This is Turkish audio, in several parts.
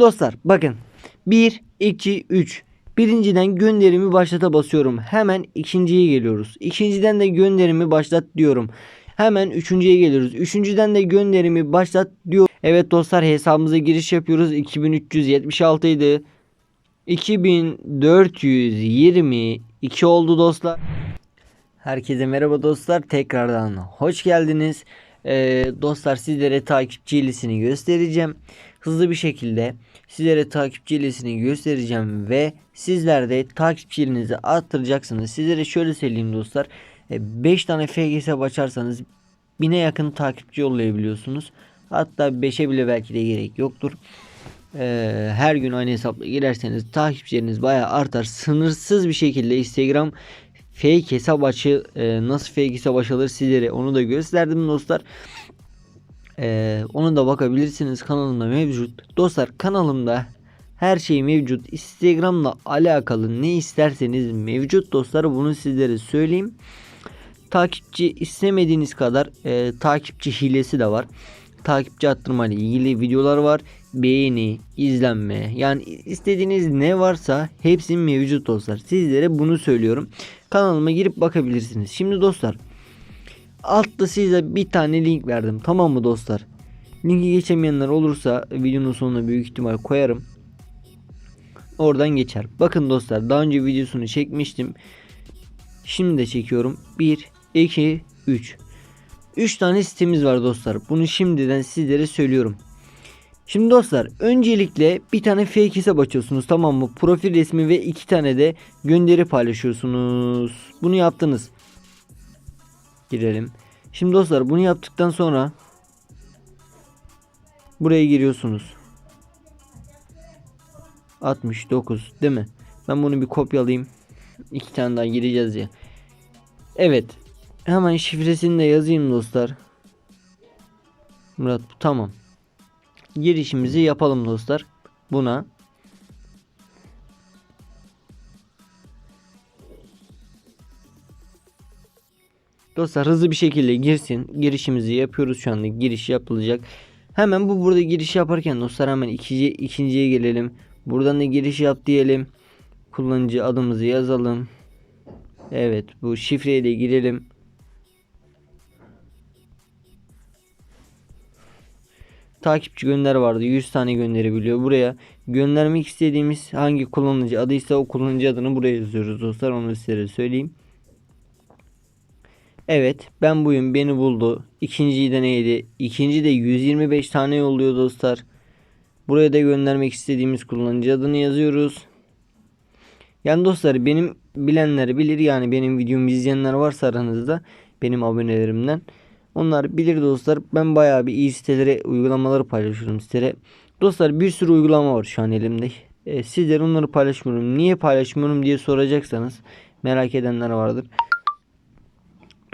Dostlar bakın 1 2 3 Birinciden gönderimi başlata basıyorum. Hemen ikinciye geliyoruz. İkinciden de gönderimi başlat diyorum. Hemen üçüncüye geliyoruz. Üçüncüden de gönderimi başlat diyor. Evet dostlar hesabımıza giriş yapıyoruz. 2376 idi. 2422 oldu dostlar. Herkese merhaba dostlar. Tekrardan hoş geldiniz. Ee, dostlar sizlere takipçi listesini göstereceğim. Hızlı bir şekilde sizlere takipçi listesini göstereceğim ve sizler de takipçilerinizi arttıracaksınız. Sizlere şöyle söyleyeyim dostlar. 5 tane FG hesap açarsanız 1000'e yakın takipçi yollayabiliyorsunuz. Hatta 5'e bile belki de gerek yoktur. Ee, her gün aynı hesapla girerseniz takipçileriniz bayağı artar. Sınırsız bir şekilde Instagram fake hesap açı e, nasıl fake hesap açılır sizlere onu da gösterdim dostlar. Ee, onu da bakabilirsiniz kanalımda mevcut. Dostlar kanalımda her şey mevcut. Instagram'la alakalı ne isterseniz mevcut dostlar. Bunu sizlere söyleyeyim. Takipçi istemediğiniz kadar e, takipçi hilesi de var. Takipçi arttırma ile ilgili videolar var. Beğeni, izlenme yani istediğiniz ne varsa hepsi mevcut dostlar. Sizlere bunu söylüyorum. Kanalıma girip bakabilirsiniz. Şimdi dostlar altta size bir tane link verdim. Tamam mı dostlar? Linki geçemeyenler olursa videonun sonuna büyük ihtimal koyarım. Oradan geçer. Bakın dostlar daha önce videosunu çekmiştim. Şimdi de çekiyorum. 1, 2, 3. 3 tane sitemiz var dostlar. Bunu şimdiden sizlere söylüyorum. Şimdi dostlar öncelikle bir tane fake hesap açıyorsunuz tamam mı? Profil resmi ve iki tane de gönderi paylaşıyorsunuz. Bunu yaptınız. Girelim. Şimdi dostlar bunu yaptıktan sonra buraya giriyorsunuz. 69 değil mi? Ben bunu bir kopyalayayım. İki tane daha gireceğiz ya. Evet. Hemen şifresini de yazayım dostlar. Murat tamam. Girişimizi yapalım dostlar. Buna. Dostlar hızlı bir şekilde girsin. Girişimizi yapıyoruz şu anda. Giriş yapılacak. Hemen bu burada giriş yaparken dostlar hemen ikinci, ikinciye gelelim. Buradan da giriş yap diyelim. Kullanıcı adımızı yazalım. Evet bu şifreyle girelim. Takipçi gönder vardı. 100 tane gönderebiliyor. Buraya göndermek istediğimiz hangi kullanıcı adıysa o kullanıcı adını buraya yazıyoruz dostlar. Onu size söyleyeyim. Evet ben buyum beni buldu. İkinciyi de neydi? İkinci de 125 tane yolluyor dostlar. Buraya da göndermek istediğimiz kullanıcı adını yazıyoruz. Yani dostlar benim bilenler bilir yani benim videomu izleyenler varsa aranızda benim abonelerimden. Onlar bilir dostlar. Ben bayağı bir iyi sitelere uygulamaları paylaşıyorum sitelere. Dostlar bir sürü uygulama var şu an elimde. E, sizlere onları paylaşmıyorum. Niye paylaşmıyorum diye soracaksanız merak edenler vardır.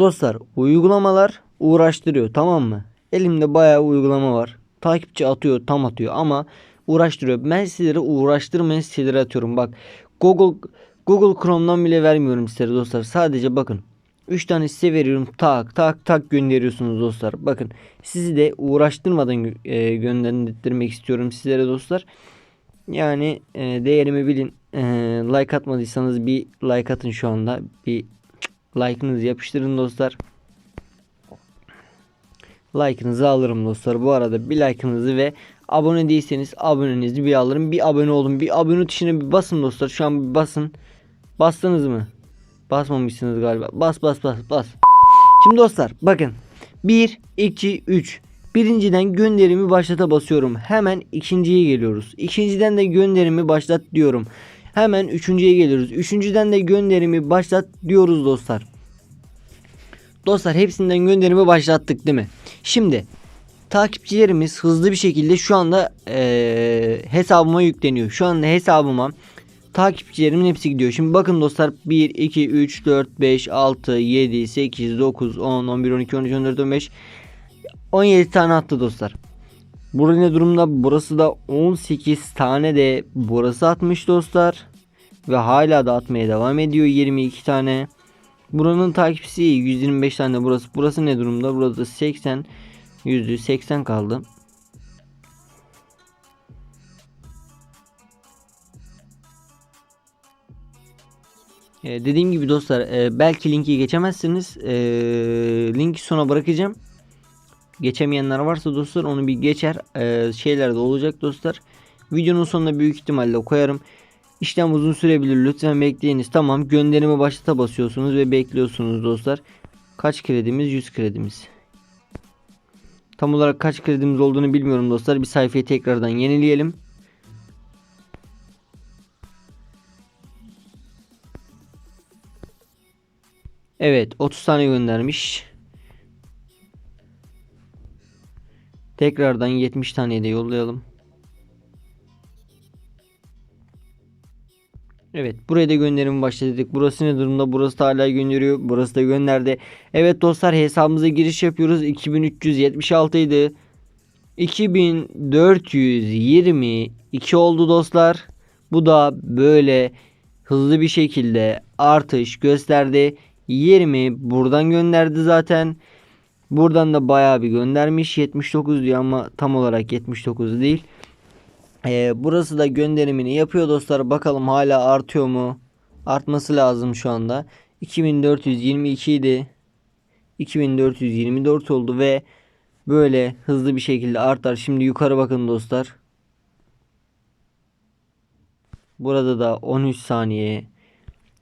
Dostlar uygulamalar uğraştırıyor tamam mı? Elimde bayağı uygulama var. Takipçi atıyor tam atıyor ama uğraştırıyor. Ben sizlere uğraştırmayan sitelere atıyorum. Bak Google Google Chrome'dan bile vermiyorum sizlere dostlar. Sadece bakın 3 tane site veriyorum. Tak tak tak gönderiyorsunuz dostlar. Bakın sizi de uğraştırmadan e, göndermek istiyorum sizlere dostlar. Yani e, değerimi bilin. E, like atmadıysanız bir like atın şu anda. Bir like'ınızı yapıştırın dostlar. Like'ınızı alırım dostlar. Bu arada bir like'ınızı ve abone değilseniz abonenizi bir alırım. Bir abone olun. Bir abone tuşuna bir basın dostlar. Şu an bir basın. Bastınız mı? Basmamışsınız galiba. Bas bas bas bas. Şimdi dostlar bakın. 1, 2, 3. Birinciden gönderimi başlata basıyorum. Hemen ikinciye geliyoruz. İkinciden de gönderimi başlat diyorum. Hemen üçüncüye geliyoruz. Üçüncüden de gönderimi başlat diyoruz dostlar. Dostlar hepsinden gönderimi başlattık değil mi? Şimdi takipçilerimiz hızlı bir şekilde şu anda ee, hesabıma yükleniyor. Şu anda hesabıma takipçilerimin hepsi gidiyor. Şimdi bakın dostlar 1, 2, 3, 4, 5, 6, 7, 8, 9, 10, 11, 12, 13, 14, 15, 17 tane attı dostlar. Burada ne durumda? Burası da 18 tane de burası atmış dostlar. Ve hala da atmaya devam ediyor 22 tane. Buranın takipçisi 125 tane burası. Burası ne durumda? Burası 80 %80 kaldı. Ee, dediğim gibi dostlar e, belki linki geçemezsiniz. E, linki sona bırakacağım. Geçemeyenler varsa dostlar onu bir geçer. E, şeyler de olacak dostlar. Videonun sonuna büyük ihtimalle koyarım. İşlem uzun sürebilir. Lütfen bekleyiniz. Tamam gönderimi başlata basıyorsunuz ve bekliyorsunuz dostlar. Kaç kredimiz? 100 kredimiz. Tam olarak kaç kredimiz olduğunu bilmiyorum dostlar. Bir sayfayı tekrardan yenileyelim. Evet 30 tane göndermiş. Tekrardan 70 tane de yollayalım. Evet buraya da gönderimi başladık. Burası ne durumda? Burası da hala gönderiyor. Burası da gönderdi. Evet dostlar hesabımıza giriş yapıyoruz. 2376 idi. 2422 oldu dostlar. Bu da böyle hızlı bir şekilde artış gösterdi. 20 buradan gönderdi zaten. Buradan da bayağı bir göndermiş. 79 diyor ama tam olarak 79 değil. Ee, burası da gönderimini yapıyor dostlar. Bakalım hala artıyor mu? Artması lazım şu anda. 2422 idi. 2424 oldu ve böyle hızlı bir şekilde artar. Şimdi yukarı bakın dostlar. Burada da 13 saniye,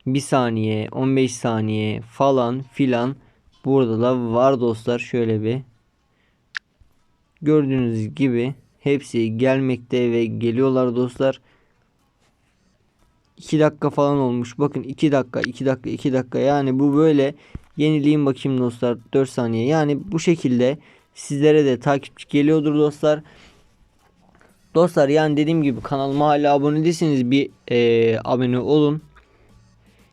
1 saniye, 15 saniye falan filan burada da var dostlar. Şöyle bir gördüğünüz gibi Hepsi gelmekte ve geliyorlar dostlar. 2 dakika falan olmuş. Bakın 2 dakika 2 dakika 2 dakika yani bu böyle yenileyim bakayım dostlar 4 saniye. Yani bu şekilde sizlere de takipçi geliyordur dostlar. Dostlar yani dediğim gibi kanalıma hala abone değilseniz bir e, abone olun.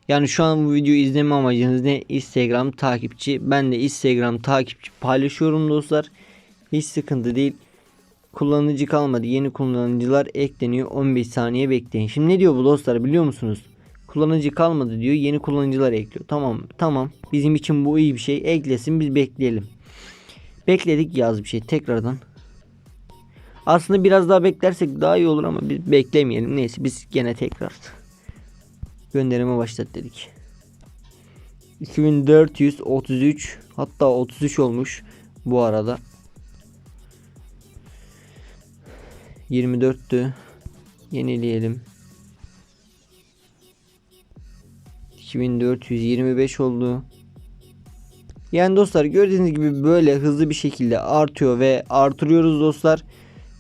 Yani şu an bu videoyu izleme amacınız ne? Instagram takipçi. Ben de Instagram takipçi paylaşıyorum dostlar. Hiç sıkıntı değil. Kullanıcı kalmadı. Yeni kullanıcılar ekleniyor. 15 saniye bekleyin. Şimdi ne diyor bu dostlar biliyor musunuz? Kullanıcı kalmadı diyor. Yeni kullanıcılar ekliyor. Tamam tamam. Bizim için bu iyi bir şey. Eklesin biz bekleyelim. Bekledik yaz bir şey. Tekrardan. Aslında biraz daha beklersek daha iyi olur ama biz beklemeyelim. Neyse biz gene tekrar gönderime başlat dedik. 2433 hatta 33 olmuş bu arada. 24'tü. Yenileyelim. 2425 oldu. Yani dostlar gördüğünüz gibi böyle hızlı bir şekilde artıyor ve artırıyoruz dostlar.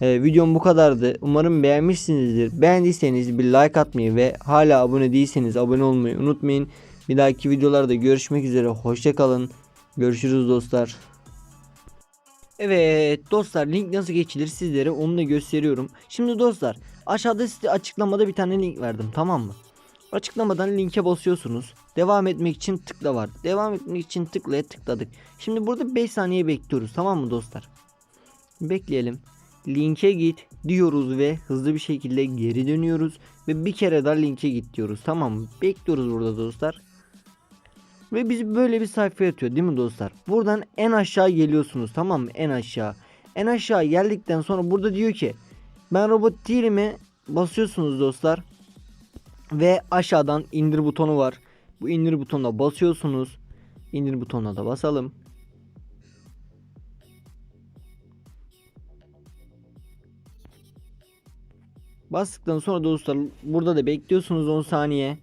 Ee, videom bu kadardı. Umarım beğenmişsinizdir. Beğendiyseniz bir like atmayı ve hala abone değilseniz abone olmayı unutmayın. Bir dahaki videolarda görüşmek üzere. Hoşçakalın. Görüşürüz dostlar. Evet dostlar link nasıl geçilir sizlere onu da gösteriyorum. Şimdi dostlar aşağıda size açıklamada bir tane link verdim tamam mı? Açıklamadan linke basıyorsunuz. Devam etmek için tıkla var. Devam etmek için tıklaya tıkladık. Şimdi burada 5 saniye bekliyoruz tamam mı dostlar? Bekleyelim. Linke git diyoruz ve hızlı bir şekilde geri dönüyoruz. Ve bir kere daha linke git diyoruz tamam? Bekliyoruz burada dostlar. Ve bizi böyle bir sayfa atıyor değil mi dostlar? Buradan en aşağı geliyorsunuz tamam mı? En aşağı. En aşağı geldikten sonra burada diyor ki ben robot değilimi basıyorsunuz dostlar. Ve aşağıdan indir butonu var. Bu indir butonuna basıyorsunuz. İndir butonuna da basalım. Bastıktan sonra dostlar burada da bekliyorsunuz 10 saniye.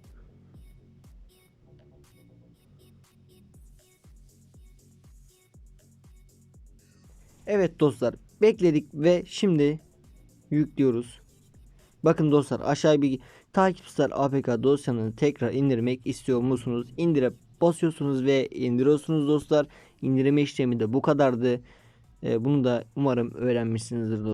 Evet dostlar bekledik ve şimdi yüklüyoruz. Bakın dostlar aşağıya bir takipçiler APK dosyanı tekrar indirmek istiyor musunuz? İndire basıyorsunuz ve indiriyorsunuz dostlar. İndirme işlemi de bu kadardı. Ee, bunu da umarım öğrenmişsinizdir.